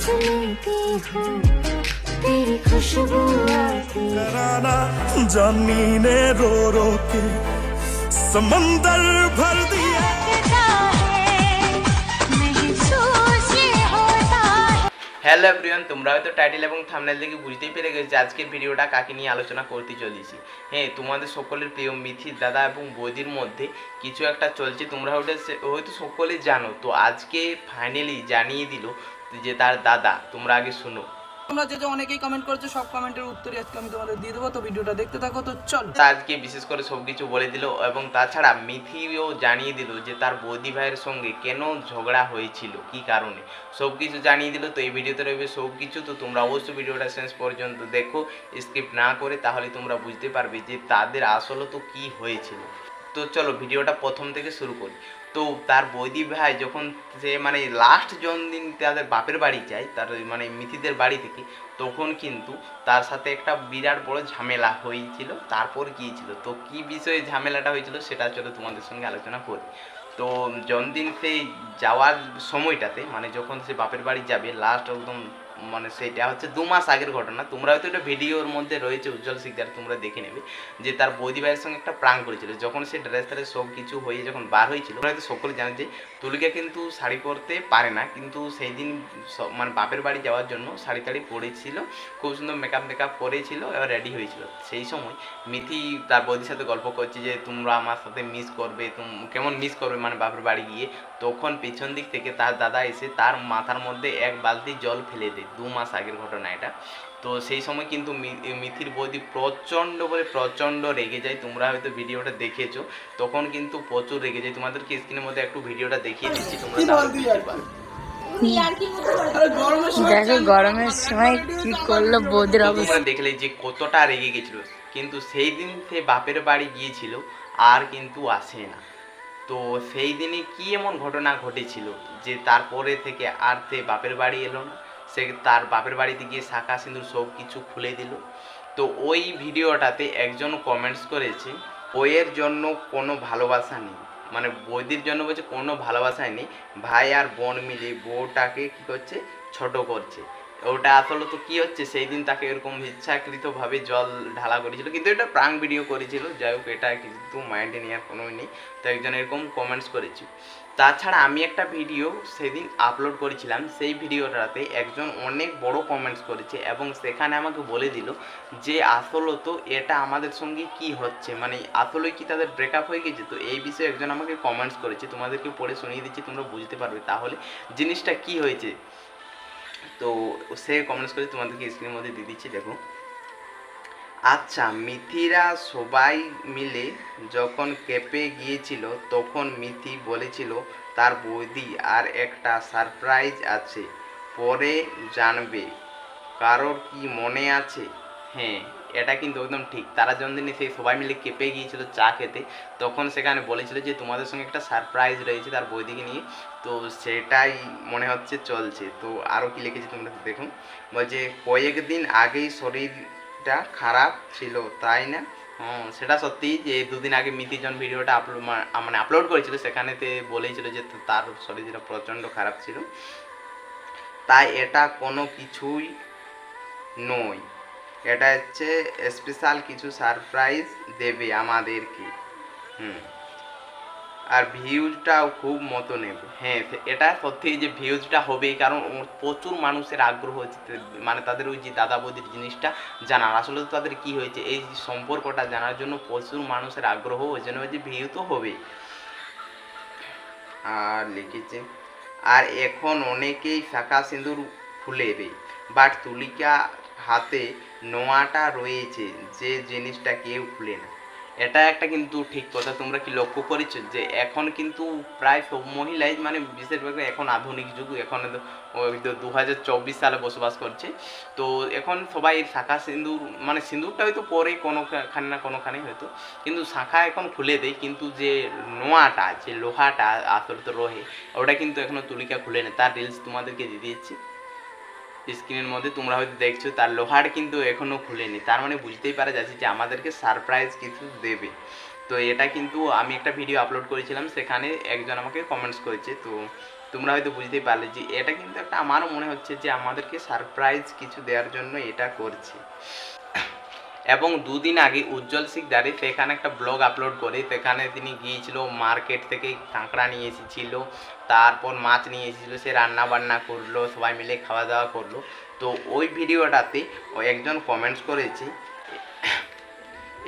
सांस लेती हूँ तेरी खुशबू आती कराना जानी ने रो रो के समंदर भर दिया लगता है महसूस ये होता है হ্যালো এভরিওয়ান তোমরা হয়তো টাইটেল এবং থামনেল দেখে বুঝতেই পেরে গেছো যে আজকের ভিডিওটা কাকে নিয়ে আলোচনা করতে চলেছি হ্যাঁ তোমাদের সকলের প্রিয় মিথির দাদা এবং বৌদির মধ্যে কিছু একটা চলছে তোমরা হয়তো সে- হয়তো সকলে জানো তো আজকে ফাইনালি জানিয়ে দিল যে তার দাদা তোমরা আগে শুনো। তোমরা যে যে অনেকেই কমেন্ট করেছ সব কমেন্টের উত্তরই আজকে আমি তোমাদের দিয়ে দেবো। তো ভিডিওটা দেখতে থাকো তো চল। আজকে বিশেষ করে সব কিছু বলে দিল এবং তাছাড়া মিথিও জানিয়ে দিল যে তার বৌদি ভাইয়ের সঙ্গে কেন ঝগড়া হয়েছিল কি কারণে? সব কিছু জানিয়ে দিল তো এই ভিডিওতে রয়েছে সব কিছু। তো তোমরা অবশ্যই ভিডিওটা শেষ পর্যন্ত দেখো স্কিপ না করে তাহলে তোমরা বুঝতে পারবে যে তাদের আসলে তো কি হয়েছিল। তো চলো ভিডিওটা প্রথম থেকে শুরু করি। তো তার বৌদি ভাই যখন সে মানে লাস্ট জন্মদিন তাদের বাপের বাড়ি যায়, তার মানে মিথিদের বাড়ি থেকে, তখন কিন্তু তার সাথে একটা বিরাট বড় ঝামেলা হয়েছিল, তারপর গিয়েছিল তো কি বিষয়ে ঝামেলাটা হয়েছিল সেটা চলো তোমাদের সঙ্গে আলোচনা করি। তো জন্মদিন সেই যাওয়ার সময়টাতে মানে যখন সে বাপের বাড়ি যাবে লাস্ট একদম মানে সেটা হচ্ছে দু মাস আগের ঘটনা। তোমরা হয়তো এটা ভিডিওর মধ্যে রয়েছে, উজ্জ্বল শিকদার তোমরা দেখে নেবে, যে তার বৌদি ভাইয়ের সঙ্গে একটা প্রাং করেছিল। যখন সে ড্রেস ট্রেস সব কিছু হয়ে যখন বার হয়েছিল হয়তো সকলে জানে যে তুলিকা কিন্তু শাড়ি পরতে পারে না। কিন্তু সেই দিন মানে বাপের বাড়ি যাওয়ার জন্য শাড়ি টাড়ি পরেছিল, খুব সুন্দর মেকআপ মেকআপ করেছিল, এবার রেডি হয়েছিল। সেই সময় মিথি তার বৌদির সাথে গল্প করছে যে, তোমরা আমার সাথে মিস করবে, তুম, কেমন মিস করবে? মানে বাপের বাড়ি গিয়ে, তখন পেছন দিক থেকে তার দাদা এসে তার মাথার মধ্যে এক বালতি জল ফেলে দেয় দু মাস আগের ঘটনা এটা। তো সেই সময় কিন্তু মিথির বৌদি প্রচণ্ড বলে প্রচণ্ড রেগে যায়। তোমরা হয়তো ভিডিওটা দেখেছ। তখন কিন্তু প্রচুর রেগে যায়। তোমাদেরকে স্ক্রিনের মধ্যে একটু ভিডিওটা দেখিয়ে দিচ্ছি। তোমরা দেখো গরমের সময় কি করল বৌদির অবস্থা? দেখলে যে কতটা রেগে গেছিল। কিন্তু সেই দিন সে বাপের বাড়ি গিয়েছিল আর কিন্তু আসে না। তো সেই দিনে কি এমন ঘটনা ঘটেছিল যে তারপরে থেকে আর সে বাপের বাড়ি এলো না? সে তার বাপের বাড়িতে গিয়ে শাখা সিঁদুর সব কিছু খুলে দিল। তো ওই ভিডিওটাতে একজন কমেন্টস করেছে, বইয়ের জন্য কোনো ভালোবাসা নেই। মানে বৌদির জন্য বলছে, কোনো ভালোবাসাই নেই। ভাই আর বোন মিলে বউটাকে কী করছে? ছোট করছে। ওটা আসলে তো কী হচ্ছে? সেই দিন তাকে এরকম ইচ্ছাকৃতভাবে জল ঢালা করেছিল। কিন্তু এটা প্রাং ভিডিও করেছিল। যাই হোক, এটা কিন্তু মাইন্ডে নেওয়ার কোনো নেই। তো একজন এরকম কমেন্টস করেছি। তাছাড়া আমি একটা ভিডিও সেদিন আপলোড করেছিলাম, সেই ভিডিওটাতে একজন অনেক বড় কমেন্টস করেছে এবং সেখানে আমাকে বলে দিল যে, আসলে তো এটা আমাদের সঙ্গে কি হচ্ছে? মানে আসলে কি তাদের ব্রেকআপ হয়ে গেছে? তো এই বিষয়ে একজন আমাকে কমেন্টস করেছে, তোমাদেরকে পড়ে শুনিয়ে দিচ্ছি, তোমরা বুঝতে পারবে তাহলে জিনিসটা কি হয়েছে? তো সে কমেন্টস করে তোমাদেরকে স্ক্রিনের মধ্যে দিয়ে দিচ্ছি, দেখো। আচ্ছা মিথিরা সবাই মিলে যখন কেঁপে গিয়েছিল, তখন মিথি বলেছিল, তার বৌদি আর একটা সারপ্রাইজ আছে, পরে জানবে। কারোর কি মনে আছে? হ্যাঁ এটা কিন্তু একদম ঠিক। তারা জন্মদিনে সেই সবাই মিলে কেঁপে গিয়েছিল চা খেতে, তখন সেখানে বলেছিল যে, তোমাদের সঙ্গে একটা সারপ্রাইজ রয়েছে তার বৌদিকে নিয়ে। তো সেটাই মনে হচ্ছে চলছে। তো আরও কি লিখেছি তোমরা দেখুন। বলছে, কয়েকদিন আগেই শরীরটা খারাপ ছিল, তাই না? হ্যাঁ সেটা সত্যি যে দুদিন আগে মিতিজন ভিডিওটা আপলোড মানে আপলোড করেছিল, সেখানেতে বলেছিল যে তার শরীরটা প্রচণ্ড খারাপ ছিল। তাই এটা কোনো কিছুই নয়। এটা হচ্ছে স্পেশাল কিছু সারপ্রাইজ দেবে আমাদেরকে। হুম। আর ভিউজটাও খুব মতো নেবে। হ্যাঁ এটা সত্যি যে ভিউজটা হবেই, কারণ প্রচুর মানুষের আগ্রহ হচ্ছে মানে তাদের ওই যে দাদা বৌদির জিনিসটা জানার। আসলে তাদের কি হয়েছে, এই সম্পর্কটা জানার জন্য প্রচুর মানুষের আগ্রহ, ওই জন্য যে ভিউ তো হবেই। আর লিখেছে, আর এখন অনেকেই শাখা সিঁদুর দেয় বাট তুলিকা হাতে নোয়াটা রয়েছে, যে জিনিসটা কেউ খুলে না। এটা একটা কিন্তু ঠিক কথা, তোমরা কি লক্ষ্য করেছ যে এখন কিন্তু প্রায় সব মহিলাই মানে বিশেষভাবে এখন আধুনিক যুগ, এখন দু হাজার চব্বিশ সালে বসবাস করছে। তো এখন সবাই শাখা সিঁদুর মানে সিঁদুরটা হয়তো পরে কোনোখানে না কোনোখানে হয়তো, কিন্তু শাখা এখন খুলে দেয়, কিন্তু যে নোয়াটা, যে লোহাটা আসলে তো রহে, ওটা কিন্তু এখনও তুলিকা খুলে নেই। তার রিলস তোমাদেরকে দিয়ে দিয়েছি। স্ক্রিনের মধ্যে তোমরা হয়তো দেখছ, তার লোহার কিন্তু এখনও খুলেনি। তার মানে বুঝতেই পারা যাচ্ছে যে আমাদেরকে সারপ্রাইজ কিছু দেবে। তো এটা কিন্তু আমি একটা ভিডিও আপলোড করেছিলাম, সেখানে একজন আমাকে কমেন্টস করেছে। তো তোমরা হয়তো বুঝতেই পারলে যে এটা কিন্তু একটা আমারও মনে হচ্ছে যে আমাদেরকে সারপ্রাইজ কিছু দেওয়ার জন্য এটা করছে। এবং দুদিন আগে উজ্জ্বল শিকদারে সেখানে একটা ব্লগ আপলোড করে, সেখানে তিনি গিয়েছিল মার্কেট থেকে কাঁকড়া নিয়ে এসেছিল, তারপর মাছ নিয়ে এসেছিল, সে রান্না বান্না করল, সবাই মিলে খাওয়া দাওয়া করল। তো ওই ভিডিওটাতে একজন কমেন্টস করেছে,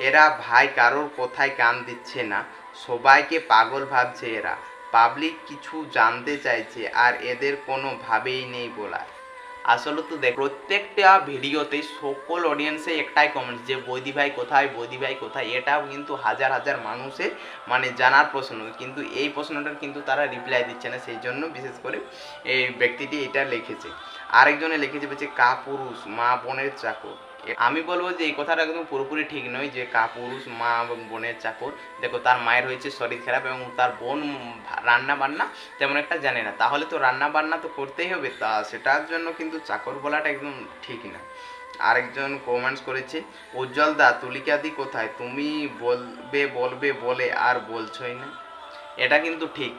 এরা ভাই কারোর কোথায় কান দিচ্ছে না, সবাইকে পাগল ভাবছে এরা। পাবলিক কিছু জানতে চাইছে, আর এদের কোনো ভাবেই নেই বলার। আসলে তো দেখ, প্রত্যেকটা ভিডিওতে সকল অডিয়েন্সে একটাই কমেন্ট যে, বৈদি ভাই কোথায়? বৈদি ভাই কোথায়? এটাও কিন্তু হাজার হাজার মানুষের মানে জানার প্রশ্ন। কিন্তু এই প্রশ্নটার কিন্তু তারা রিপ্লাই দিচ্ছে না। সেই জন্য বিশেষ করে এই ব্যক্তিটি এটা লিখেছে। আরেকজনে লিখেছে, বলছে, কাপুরুষ, মা বোনের চাকর। আমি বলব যে এই কথাটা একদম পুরোপুরি ঠিক নয় যে কা পুরুষ মা এবং বোনের চাকর। দেখো, তার মায়ের হয়েছে শরীর খারাপ এবং তার বোন রান্না বান্না তেমন একটা জানে না। তাহলে তো রান্না বান্না তো করতেই হবে। তা সেটার জন্য কিন্তু চাকর বলাটা একদম ঠিক না। আরেকজন কমেন্টস করেছে, উজ্জ্বল দা, তুলিকাদি কোথায়? তুমি বলবে বলবে, বলে আর বলছই না। এটা কিন্তু ঠিক।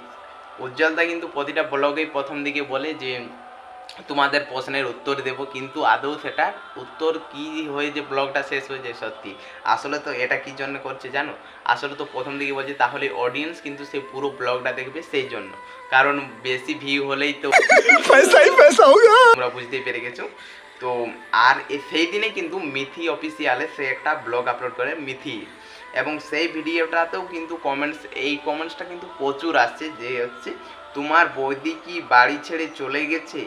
উজ্জ্বলদা কিন্তু প্রতিটা ব্লগেই প্রথম দিকে বলে যে তোমাদের প্রশ্নের উত্তর দেব কিন্তু আদৌ সেটা উত্তর কি হয়ে যে ব্লগটা শেষ হয়ে যায় সত্যি? আসলে তো এটা কি জন্য করছে জানো? আসলে তো প্রথম দিকে বলছে তাহলে অডিয়েন্স কিন্তু সেই পুরো ব্লগটা দেখবে সেই জন্য। কারণ বেশি ভিউ হলেই তো তোমরা বুঝতেই পেরে গেছো। তো আর সেই দিনে কিন্তু মিথি অফিসিয়ালে সে একটা ব্লগ আপলোড করে মিথি। এবং সেই ভিডিওটাতেও কিন্তু কমেন্টস এই কমেন্টসটা কিন্তু প্রচুর আসছে যে হচ্ছে তোমার বৌদি কি বাড়ি ছেড়ে চলে গেছে?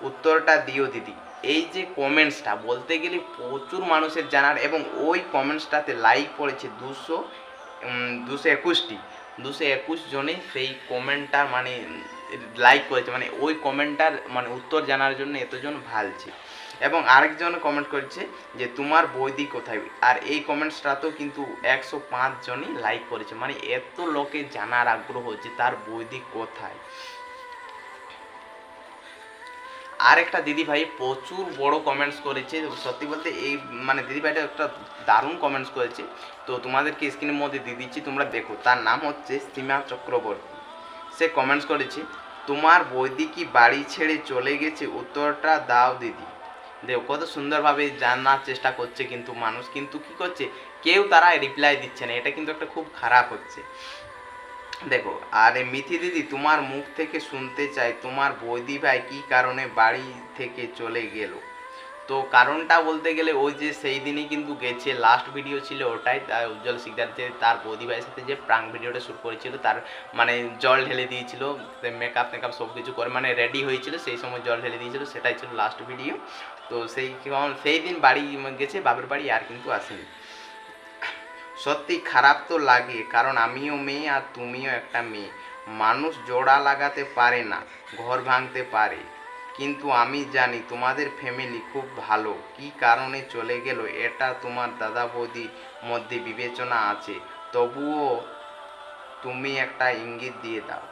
উত্তরটা দিও দিদি। এই যে কমেন্টসটা বলতে গেলে প্রচুর মানুষের জানার এবং ওই কমেন্টসটাতে লাইক পড়েছে দুশো দুশো একুশটি। দুশো একুশ জনে সেই কমেন্টটা মানে লাইক করেছে। মানে ওই কমেন্টটার মানে উত্তর জানার জন্য এতজন ভালছে। এবং আরেকজন কমেন্ট করেছে যে, তোমার বৌদি কোথায়? আর এই কমেন্টসটাতেও কিন্তু একশো পাঁচ জনই লাইক করেছে। মানে এত লোকে জানার আগ্রহ যে, তার বৌদি কোথায়? আর একটা দিদি ভাই প্রচুর বড় কমেন্টস করেছে। সত্যি বলতে এই মানে দিদি ভাইটা একটা দারুণ কমেন্টস করেছে। তো তোমাদেরকে স্ক্রিনের মধ্যে দিয়ে দিচ্ছি, তোমরা দেখো। তার নাম হচ্ছে সীমা চক্রবর্তী। সে কমেন্টস করেছে, তোমার বৌদি কি বাড়ি ছেড়ে চলে গেছে? উত্তরটা দাও দিদি। দেখো, কত সুন্দরভাবে জানার চেষ্টা করছে কিন্তু মানুষ। কিন্তু কি করছে? কেউ তারা রিপ্লাই দিচ্ছে না। এটা কিন্তু একটা খুব খারাপ হচ্ছে। দেখো, আরে মিথি দিদি তোমার মুখ থেকে শুনতে চাই তোমার বৌদি ভাই কি কারণে বাড়ি থেকে চলে গেল? তো কারণটা বলতে গেলে ওই যে সেই দিনই কিন্তু গেছে লাস্ট ভিডিও ছিল ওটাই তার উজ্জ্বল শিকদার যে তার বৌদি ভাইয়ের সাথে যে প্রাং ভিডিওটা শ্যুট করেছিল, তার মানে জল ঢেলে দিয়েছিল মেকআপ মেকআপ সব কিছু করে মানে রেডি হয়েছিল, সেই সময় জল ঢেলে দিয়েছিল, সেটাই ছিল লাস্ট ভিডিও তো সেই সেই দিন বাড়ি গেছে, বাপের বাড়ি আর কিন্তু আসেনি। সত্যি খারাপ তো লাগে, কারণ আমিও মেয়ে আর তুমিও একটা মেয়ে। মানুষ জোড়া লাগাতে পারে না, ঘর ভাঙতে পারে। কিন্তু আমি জানি তোমাদের ফ্যামিলি খুব ভালো, কি কারণে চলে গেল এটা তোমার দাদা বৌদির মধ্যে বিবেচনা আছে। তবুও তুমি একটা ইঙ্গিত দিয়ে দাও।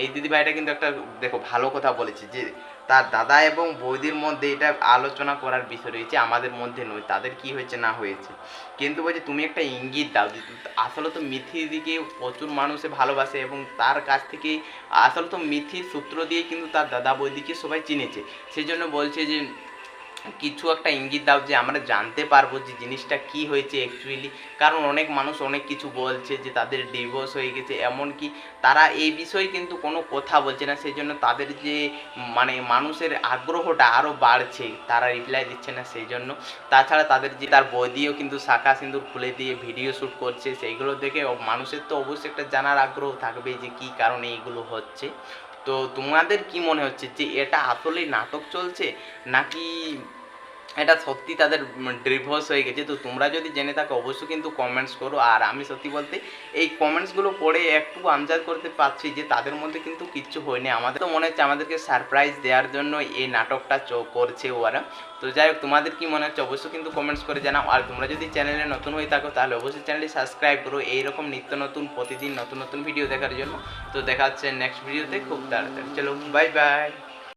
এই দিদিভাইটা কিন্তু একটা, দেখো, ভালো কথা বলেছে যে তার দাদা এবং বৌদির মধ্যে এটা আলোচনা করার বিষয় রয়েছে, আমাদের মধ্যে নয়, তাদের কি হয়েছে না হয়েছে। কিন্তু বলছে, তুমি একটা ইঙ্গিত দাও আসলে তো মিথির দিকে প্রচুর মানুষে ভালোবাসে এবং তার কাছ থেকে আসলে তো মিথির সূত্র দিয়ে কিন্তু তার দাদা বৌদিকে সবাই চিনেছে। সেই জন্য বলছে যে কিছু একটা ইঙ্গিত দাও যে আমরা জানতে পারব যে জিনিসটা কি হয়েছে অ্যাকচুয়ালি কারণ অনেক মানুষ অনেক কিছু বলছে যে তাদের ডিভোর্স হয়ে গেছে, এমনকি তারা এই বিষয়ে কিন্তু কোনো কথা বলছে না সেই জন্য তাদের যে মানে মানুষের আগ্রহটা আরও বাড়ছে, তারা রিপ্লাই দিচ্ছে না সেই জন্য তাছাড়া তাদের যে তার বৌদিও কিন্তু শাখা সিঁদুর খুলে দিয়ে ভিডিও শ্যুট করছে, সেইগুলো দেখে মানুষের তো অবশ্যই একটা জানার আগ্রহ থাকবে যে কী কারণে এইগুলো হচ্ছে। তো তোমাদের কি মনে হচ্ছে যে এটা আসলেই নাটক চলছে নাকি এটা সত্যি তাদের ডিভোর্স হয়ে গেছে। তো তোমরা যদি জেনে থাকো, অবশ্যই কিন্তু কমেন্টস করো। আর আমি সত্যি বলতে, এই কমেন্টসগুলো পড়ে একটু আনজাদ করতে পারছি যে, তাদের মধ্যে কিন্তু কিচ্ছু হয়নি। আমাদের তো মনে হচ্ছে আমাদেরকে সারপ্রাইজ দেওয়ার জন্য এই নাটকটা করছে ওরা। তো যাই হোক, তোমাদের কি মনে হচ্ছে? অবশ্যই কিন্তু কমেন্টস করে জানাও। আর তোমরা যদি চ্যানেলে নতুন হয়ে থাকো, তাহলে অবশ্যই চ্যানেলটি সাবস্ক্রাইব করো। এইরকম নিত্য নতুন, প্রতিদিন নতুন নতুন ভিডিও দেখার জন্য। তো দেখা হচ্ছে নেক্সট ভিডিওতে খুব তাড়াতাড়ি। চলো বাই বাই